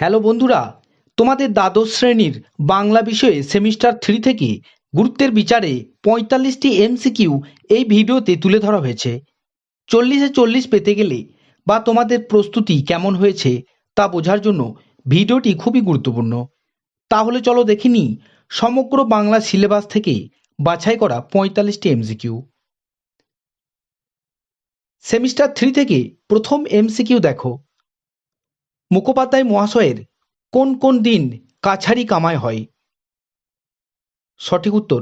Hello বন্ধুরা, তোমাদের দ্বাদশ শ্রেণির বাংলা বিষয়ে সেমিস্টার থ্রি থেকে গুরুত্বের বিচারে পঁয়তাল্লিশটি এমসিকিউ এই ভিডিওতে তুলে ধরা হয়েছে। চল্লিশে চল্লিশ পেতে গেলে বা তোমাদের প্রস্তুতি কেমন হয়েছে তা বোঝার জন্য ভিডিওটি খুবই গুরুত্বপূর্ণ। তাহলে চলো দেখিনি সমগ্র বাংলা সিলেবাস থেকে বাছাই করা পঁয়তাল্লিশটি এমসিকিউ। সেমিস্টার থ্রি থেকে প্রথম এমসিকিউ দেখো। মুখোপাধ্যায় মহাশয়ের কোন কোন দিন কাছারি কামাই হয়? সঠিক উত্তর,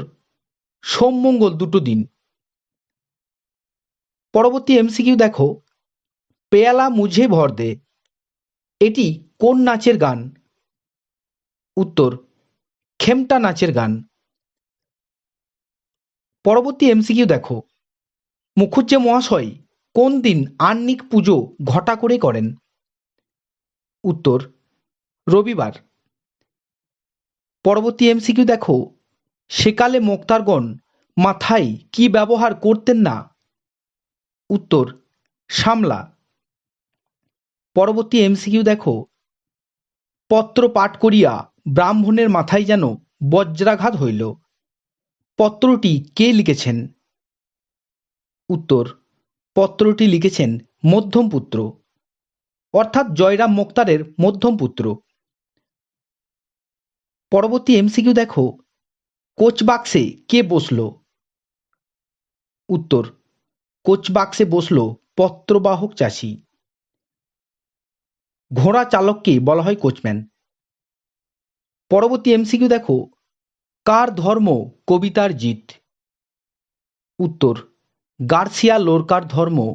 সোম মঙ্গল দুটো দিন। পরবর্তী এমসিকিউ দেখো, পেয়ালা মুঝে ভর দে। এটি কোন নাচের গান? উত্তর, খেমটা নাচের গান। পরবর্তী এমসিকিউ দেখো মুখুজ্জে মহাশয় কোন দিন আহ্নিক পুজো ঘটা করে করেন? উত্তর, রবিবার। পরবর্তী এমসিকিউ দেখো, সেকালে মোক্তারগণ মাথায় কি ব্যবহার করতেন না? উত্তর, সামলা। পরবর্তী এমসিকিউ দেখো, পত্র পাঠ করিয়া ব্রাহ্মণের মাথায় যেন বজ্রাঘাত হইল। পত্রটি কে লিখেছেন? উত্তর, পত্রটি লিখেছেন মধ্যম পুত্র অর্থাৎ জয়রাম মোক্তারের মধ্যম পুত্র। পরবর্তী এমসিকিউ দেখো। কোচ বাক্সে কে বসল? উত্তর, কোচ বাক্সে বসল পত্রবাহক চাষি। ঘোড়া চালককে বলা হয় কোচম্যান। পরবর্তী এমসিকিউ দেখো। কার ধর্ম কবিতার জিত? উত্তর, গার্সিয়া লোরকার ধর্ম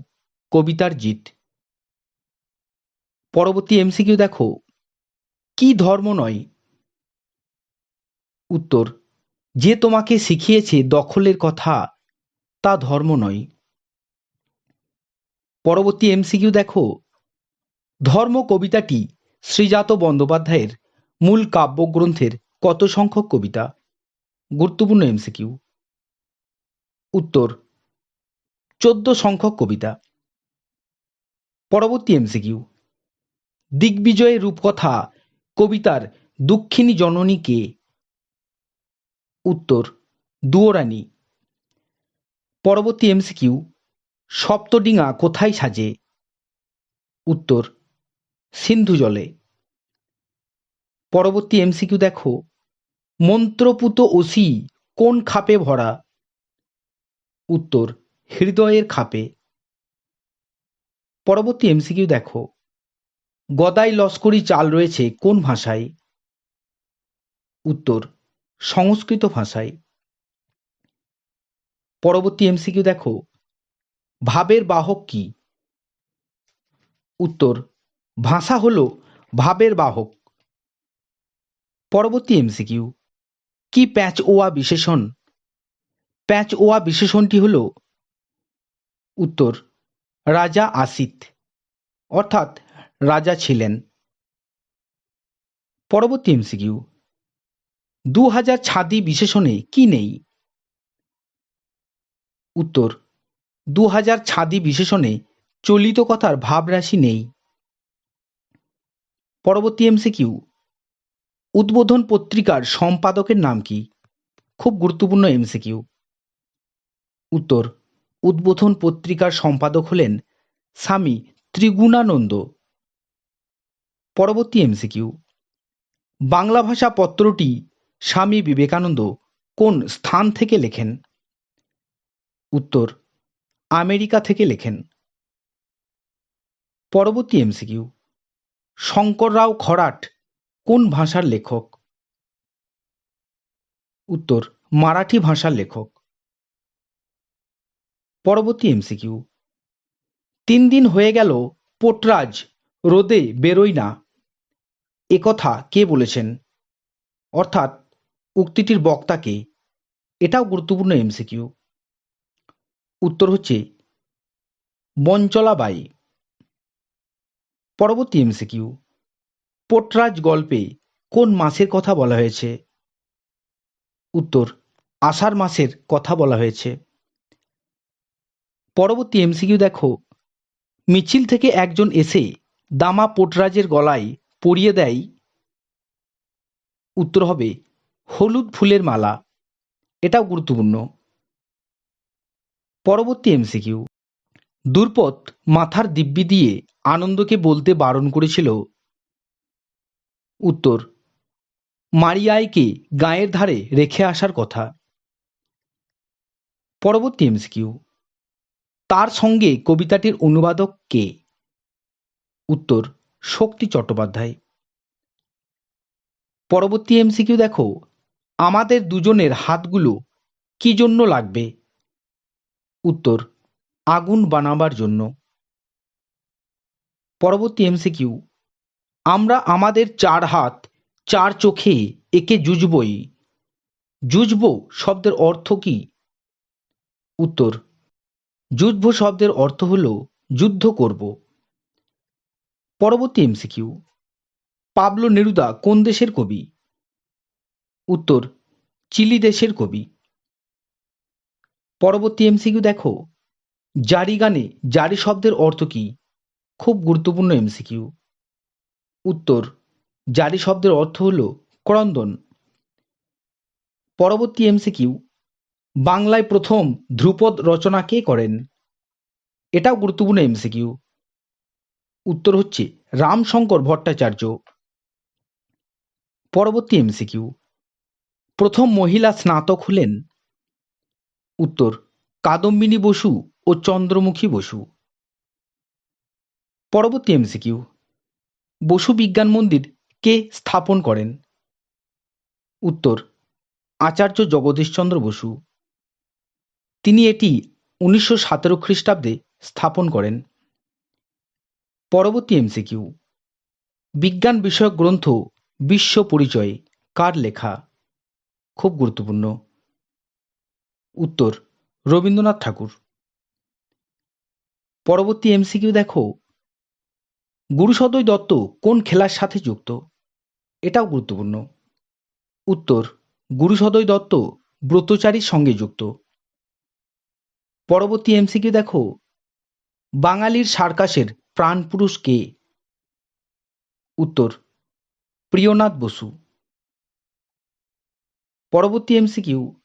কবিতার জিত। পরবর্তী এমসিকিউ দেখো। কি ধর্ম নয়? উত্তর, যে তোমাকে শিখিয়েছে দখলের কথা, তা ধর্ম নয়। পরবর্তী এমসিকিউ দেখো। ধর্ম কবিতাটি শ্রীজাত বন্দ্যোপাধ্যায়ের মূল কাব্যগ্রন্থের কত সংখ্যক কবিতা? গুরুত্বপূর্ণ এমসিকিউ উত্তর, চোদ্দ সংখ্যক কবিতা। পরবর্তী এমসিকিউ দিগ্বিজয়ের রূপকথা, কবিতার দুঃখিনী জননী কে উত্তর, দুয়োরানী। পরবর্তী এমসিকিউ সপ্তডিঙা কোথায় সাজে? উত্তর, সিন্ধু জলে। পরবর্তী এমসিকিউ দেখো, মন্ত্রপুত ওসি কোন খাপে ভরা? উত্তর, হৃদয়ের খাপে। পরবর্তী এমসিকিউ দেখো গদাই লস্করি চাল রয়েছে কোন ভাষায়? উত্তর, সংস্কৃত ভাষায়। পরবর্তী এমসিকিউ দেখো। ভাবের বাহক কি? উত্তর, ভাষা হল ভাবের বাহক। পরবর্তী এমসিকিউ, কি প্যাচ ওয়া বিশেষণ? প্যাচ ওয়া বিশেষণটি হল, উত্তর, রাজা আসিত। অর্থাৎ রাজা ছিলেন। পরবর্তী এমসিকিউ দু হাজার ছাদি বিশেষণে কি নেই? উত্তর দু হাজার ছাদি বিশেষণে চলিত কথার ভাবরাশি নেই। পরবর্তী এমসিকিউ উদ্বোধন পত্রিকার সম্পাদকের নাম কি? খুব গুরুত্বপূর্ণ এমসিকিউ উত্তর, উদ্বোধন পত্রিকার সম্পাদক হলেন স্বামী ত্রিগুণানন্দ। পরবর্তী এমসিকিউ বাংলা ভাষা পত্রটি স্বামী বিবেকানন্দ কোন স্থান থেকে লেখেন? উত্তর, আমেরিকা থেকে লেখেন। পরবর্তী এমসিকিউ শঙ্কররাও খরাট কোন ভাষার লেখক? উত্তর, মারাঠি ভাষার লেখক। পরবর্তী এমসিকিউ তিন দিন হয়ে গেল পোটরাজ রোদে বেরোই না। একথা কে বলেছেন? অর্থাৎ উক্তিটির বক্তাকে এটাও গুরুত্বপূর্ণ এমসিকিউ উত্তর হচ্ছে বঞ্চলা বাই পরবর্তী এমসিকিউ পোটরাজ গল্পে কোন মাসের কথা বলা হয়েছে? উত্তর, আষাঢ় মাসের কথা বলা হয়েছে। পরবর্তী এমসিকিউ দেখো। মিছিল থেকে একজন এসে দামা পোটরাজের গলায় পরিয়ে দেয়, উত্তর হবে হলুদ ফুলের মালা। এটাও গুরুত্বপূর্ণ। পরবর্তী এমসিকিউ। দুর্পদ মাথার দিব্যি দিয়ে আনন্দকে বলতে বারণ করেছিল। উত্তর, মারিয়াইকে গায়ের ধারে রেখে আসার কথা। পরবর্তী এমসিকিউ। তার সঙ্গে কবিতাটির অনুবাদক কে? উত্তর শক্তি চট্টোপাধ্যায়। পরবর্তী এমসিকিউ দেখো, আমাদের দুজনের হাতগুলো কি জন্য লাগবে? উত্তর, আগুন বানাবার জন্য। পরবর্তী এমসিকিউ আমরা আমাদের চার হাত, চার চোখে একে জুজবই জুজব শব্দের অর্থ কি? উত্তর যুদ্ধ শব্দের অর্থ হল যুদ্ধ করব। পরবর্তী এমসিকিউ পাবলো নেরুদা কোন দেশের কবি? উত্তর, চিলি দেশের কবি। পরবর্তী এমসিকিউ দেখো। জারি গানে জারি শব্দের অর্থ কি? খুব গুরুত্বপূর্ণ এমসিকিউ উত্তর, জারি শব্দের অর্থ হল ক্রন্দন। পরবর্তী এমসিকিউ বাংলায় প্রথম ধ্রুপদ রচনা কে করেন? এটাও গুরুত্বপূর্ণ এমসিকিউ উত্তর হচ্ছে রামশঙ্কর ভট্টাচার্য। পরবর্তী এমসিকিউ প্রথম মহিলা স্নাতক হলেন উত্তর কাদম্বিনী বসু ও চন্দ্রমুখী বসু। পরবর্তী এমসিকিউ বসু বিজ্ঞান মন্দির কে স্থাপন করেন? উত্তর আচার্য জগদীশচন্দ্র বসু। তিনি এটি উনিশশো সতেরো খ্রিস্টাব্দে স্থাপন করেন। পরবর্তী এমসিকিউ। বিজ্ঞান বিষয়ক গ্রন্থ, বিশ্ব পরিচয়, কার লেখা? খুব গুরুত্বপূর্ণ। উত্তর, রবীন্দ্রনাথ ঠাকুর। পরবর্তী এমসিকিউ দেখো। গুরুসদয় দত্ত কোন খেলার সাথে যুক্ত? এটাও গুরুত্বপূর্ণ। উত্তর, গুরুসদয় দত্ত ব্রতচারীর সঙ্গে যুক্ত। পরবর্তী এমসিকিউ দেখো। বাঙালির সার্কাসের প্রাণপুরুষ কে? উত্তর, প্রিয়নাথ বসু। পরবর্তী এমসিকিউ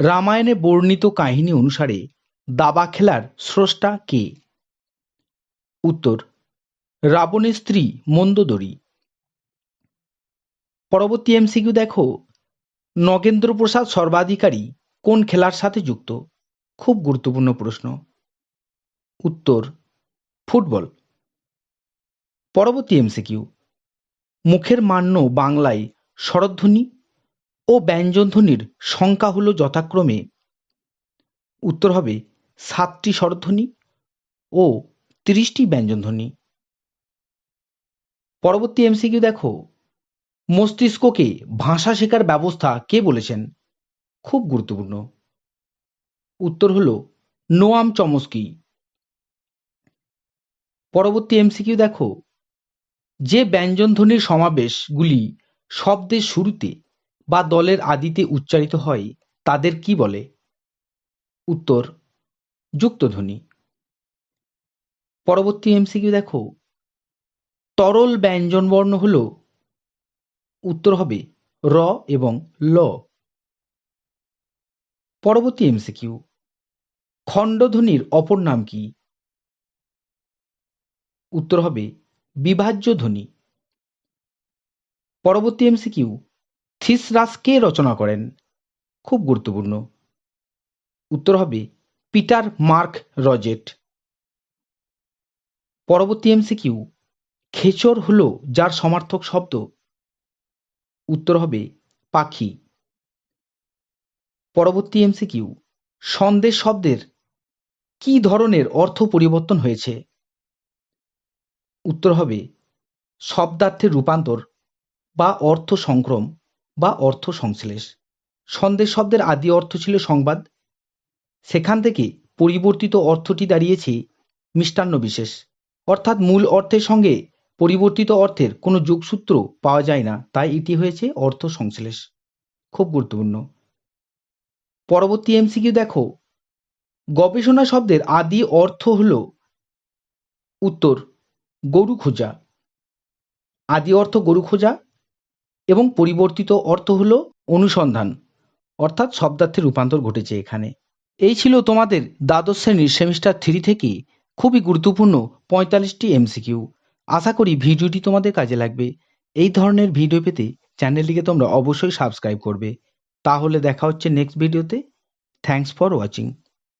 রামায়ণে বর্ণিত কাহিনী অনুসারে দাবা খেলার স্রষ্টা কে? উত্তর, রাবণের স্ত্রী মন্দোদরী। পরবর্তী এমসিকিউ দেখো নগেন্দ্র প্রসাদ সর্বাধিকারী কোন খেলার সাথে যুক্ত? খুব গুরুত্বপূর্ণ প্রশ্ন। উত্তর ফুটবল। পরবর্তী এমসিকিউ। মুখের মান্য বাংলায় স্বরধ্বনি ও ব্যঞ্জনধ্বনির সংখ্যা হল যথাক্রমে। উত্তর হবে সাতটি স্বরধ্বনি ও তিরিশটি ব্যঞ্জনধ্বনি। পরবর্তী এমসিকিউ দেখো। মস্তিষ্ককে ভাষা শেখার ব্যবস্থা কে বলেছেন? খুব গুরুত্বপূর্ণ। উত্তর হল নোয়াম চমস্কি। পরবর্তী এমসিকিউ দেখো। যে ব্যঞ্জনধ্বনির সমাবেশগুলি শব্দের শুরুতে বা দলের আদিতে উচ্চারিত হয়, তাদের কি বলে? উত্তর, যুক্তধ্বনি। পরবর্তী এমসিকিউ দেখো। তরল ব্যঞ্জনবর্ণ হল, উত্তর হবে র এবং ল। পরবর্তী এমসিকিউ খণ্ডধ্বনির অপর নাম কি? উত্তর হবে বিভাজ্য ধ্বনি। পরবর্তী এমসিকিউ থিসরাস কে রচনা করেন? খুব গুরুত্বপূর্ণ। উত্তর হবে পিটার মার্ক রজেট। পরবর্তী এমসিকিউ খেচর হল যার সমার্থক শব্দ। উত্তর হবে পাখি। পরবর্তী এমসিকিউ সন্দেশ শব্দের কি ধরনের অর্থ পরিবর্তন হয়েছে? উত্তর হবে শব্দার্থের রূপান্তর বা অর্থ সংক্রম বা অর্থ সংশ্লেষ। সন্দেশ শব্দের আদি অর্থ ছিল সংবাদ। সেখান থেকে পরিবর্তিত অর্থটি দাঁড়িয়েছে মিষ্টান্ন বিশেষ। অর্থাৎ মূল অর্থের সঙ্গে পরিবর্তিত অর্থের কোনো যোগসূত্র পাওয়া যায় না, তাই এটি হয়েছে অর্থ সংশ্লেষ। খুব গুরুত্বপূর্ণ। পরবর্তী এমসিকিউ দেখো। গবেষণা শব্দের আদি অর্থ হল উত্তর। গরু খোঁজা। আদি অর্থ গরু খোঁজা এবং পরিবর্তিত অর্থ হল অনুসন্ধান, অর্থাৎ শব্দার্থে রূপান্তর ঘটেছে এখানে। এই ছিল তোমাদের দ্বাদশ শ্রেণির সেমিস্টার থ্রি থেকে খুবই গুরুত্বপূর্ণ পঁয়তাল্লিশটি এমসিকিউ। আশা করি ভিডিওটি তোমাদের কাজে লাগবে। এই ধরনের ভিডিও পেতে চ্যানেলটিকে তোমরা অবশ্যই সাবস্ক্রাইব করবে। তাহলে দেখা হচ্ছে নেক্সট ভিডিওতে থ্যাঙ্কস ফর ওয়াচিং